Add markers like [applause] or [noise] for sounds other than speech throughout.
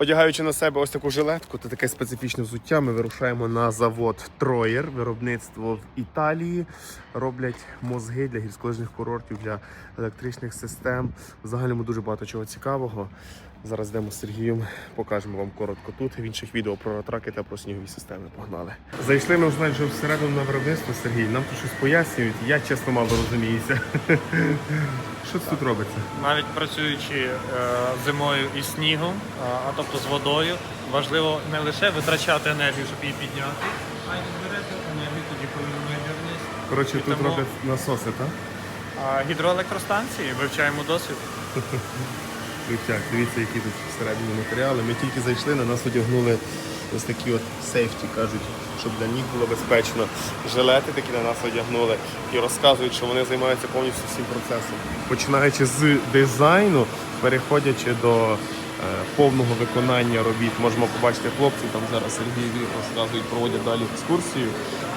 Одягаючи на себе ось таку жилетку та таке специфічне взуття, ми вирушаємо на завод Троєр, виробництво в Італії. Роблять мозги для гірськолижних курортів, для електричних систем. В загальному дуже багато чого цікавого. Зараз йдемо з Сергієм, покажемо вам коротко тут. В інших відео про траки та про снігові системи. Погнали. Зайшли ми вже всередину на виробництво, Сергій. Нам тут щось пояснюють. Я чесно мало розуміюся. Що це тут робиться? Навіть працюючи е, зимою із снігом, а, а тобто з водою, важливо не лише витрачати енергію, щоб її підняти, а й відберете енергію тоді, коли ви вирність. Коротше, тут тому- роблять насоси, так? А гідроелектростанції вивчаємо досвід. Дивіться, які тут всередині матеріали. Ми тільки зайшли, на нас одягнули ось такі от сейфті, кажуть, щоб для них було безпечно. Жилети такі на нас одягнули і розказують, що вони займаються повністю всім процесом. Починаючи з дизайну, переходячи до е, повного виконання робіт, можемо побачити хлопців, там зараз Сергій розказують, проводять далі екскурсію,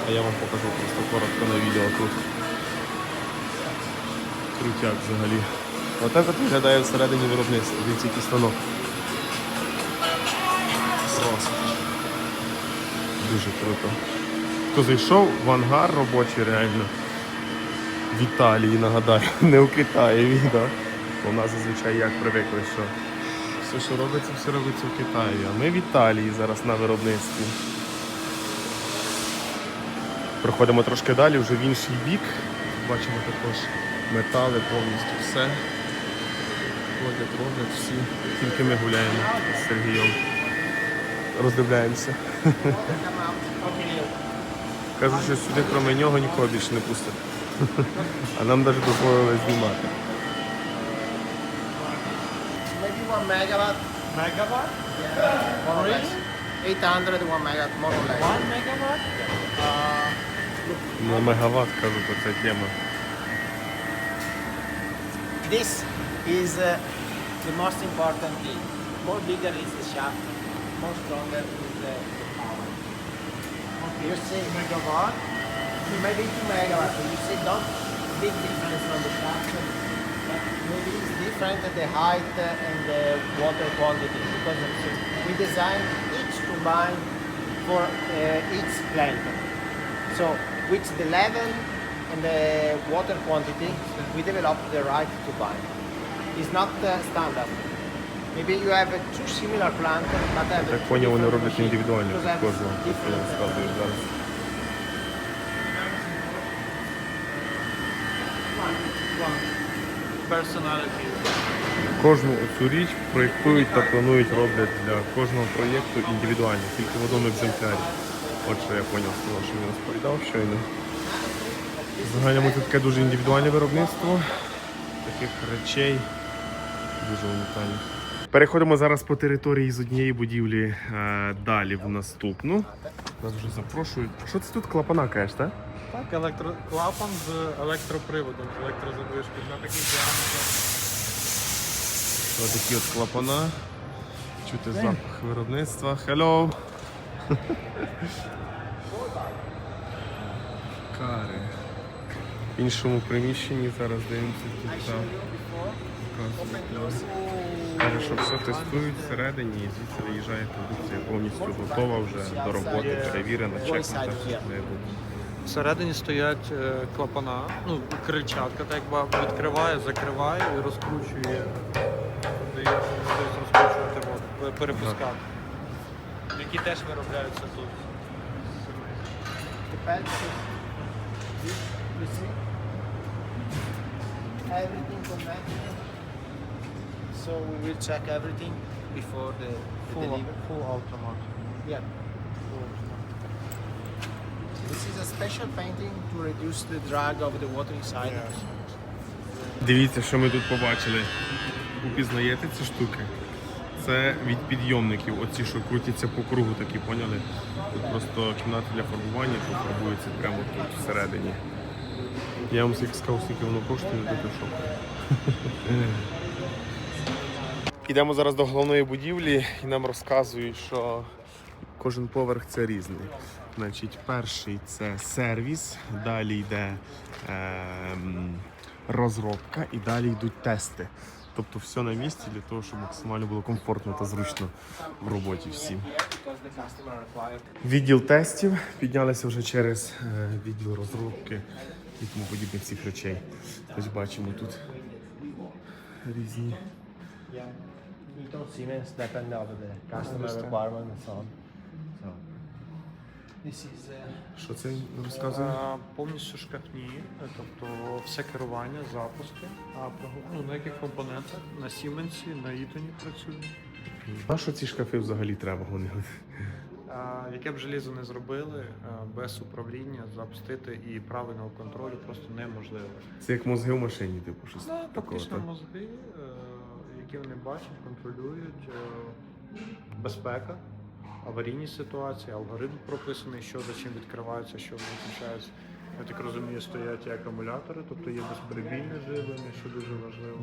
а я вам покажу просто коротко на відео тут. Крутяк взагалі. Отак от виглядає всередині виробництва. Дивіться, який станок. Клас. Дуже круто. Хто зайшов в ангар робочий реально в Італії, нагадаю, [laughs] не у Китаєві, да? У нас зазвичай як привикли, що все, що робиться, все робиться в Китаї. А ми в Італії зараз на виробництві. Проходимо трошки далі, вже в інший бік. Бачимо також метали, повністю все. Ходять, роблять всі. Тільки ми гуляємо з Сергієм. Роздивляємося. Кажуть, що сюди крім нього нікого більше не пустять. А нам навіть дозволили знімати. One megawatt, Мегаватт? more or less. 800, one megawatt, more or less. One мегаватт? На мегаватт, кажуть, оця тема. This is uh, the most important thing. More bigger is the shaft, more stronger is the power. Okay. You say megawatt, so maybe 2 megawatt. You see not big difference from the structure, but maybe it's different the height and the water quantity because we designed each turbine for uh, each plant. So with the level and the water quantity, we developed the right turbine. It's not uh, standard. Maybe you have two similar plants, but have Так two поняв, вони роблять індивідуально під кожного, як я different, uh, зараз. Кожну цю річ проєктують та планують, роблять для кожного проєкту індивідуально, тільки в одному екземплярі. От що я зрозумів з того, що він розповідав щойно. В загальному це таке дуже індивідуальне виробництво таких речей. Дуже унікальних. Переходимо зараз по території з однієї будівлі е, далі в наступну. Нас вже запрошують. Що це тут клапана кажеш, так? Так, електроклапан з електроприводом, з електрозадвижкою на такий діаметр. Ось такі от клапана. Чути запах виробництва. Hello! Кари. В іншому приміщенні зараз дивимося тут. Що все тестують всередині і звідси виїжджає продукція повністю готова вже до роботи, перевірена, чекнута. Всередині стоять е, клапана, ну, крильчатка, так якби відкриває, закриває і розкручує. Дає розкручувати воду, перепускати. Які теж виробляються тут. Everything connected. So we will check everything before the, the Full, delivery. full automat. Yeah. This is a special painting to reduce the drag of the water inside. Дивіться, що ми тут побачили. Упізнаєте ці штуки? Це від підйомників, оці, що крутяться по кругу, такі поняли? Тут просто кімната для фарбування, тут фарбується прямо тут всередині. Я вам скільки сказав, скільки воно коштує, не в шоку. Йдемо зараз до головної будівлі і нам розказують, що кожен поверх це різний. Значить, перший це сервіс, далі йде ем, розробка і далі йдуть тести. Тобто все на місці для того, щоб максимально було комфортно та зручно в роботі всім. Відділ тестів піднялися вже через е, відділ розробки і тому подібних всіх речей. Ось бачимо тут різні. Yeah. Eaton Siemens depend of the customer requirement and so on. So this is uh, Що це розказує? Е, Повністю шкафні, е, тобто все керування, запуски. А прогу- ну, на яких компонентах? На Сіменсі, на Ітоні працює. А що ці шкафи взагалі треба? Вони А, Яке б желізо не зробили, е, без управління запустити і правильного контролю просто неможливо. це як мозги в машині, типу щось Ну, такого. Фактично Так? мозги, е, які вони бачать, контролюють е, безпека, аварійні ситуації, алгоритм прописаний, що за чим відкривається, що виключається. Я так розумію, стоять і акумулятори, тобто є безперебійне живлення, що дуже важливо.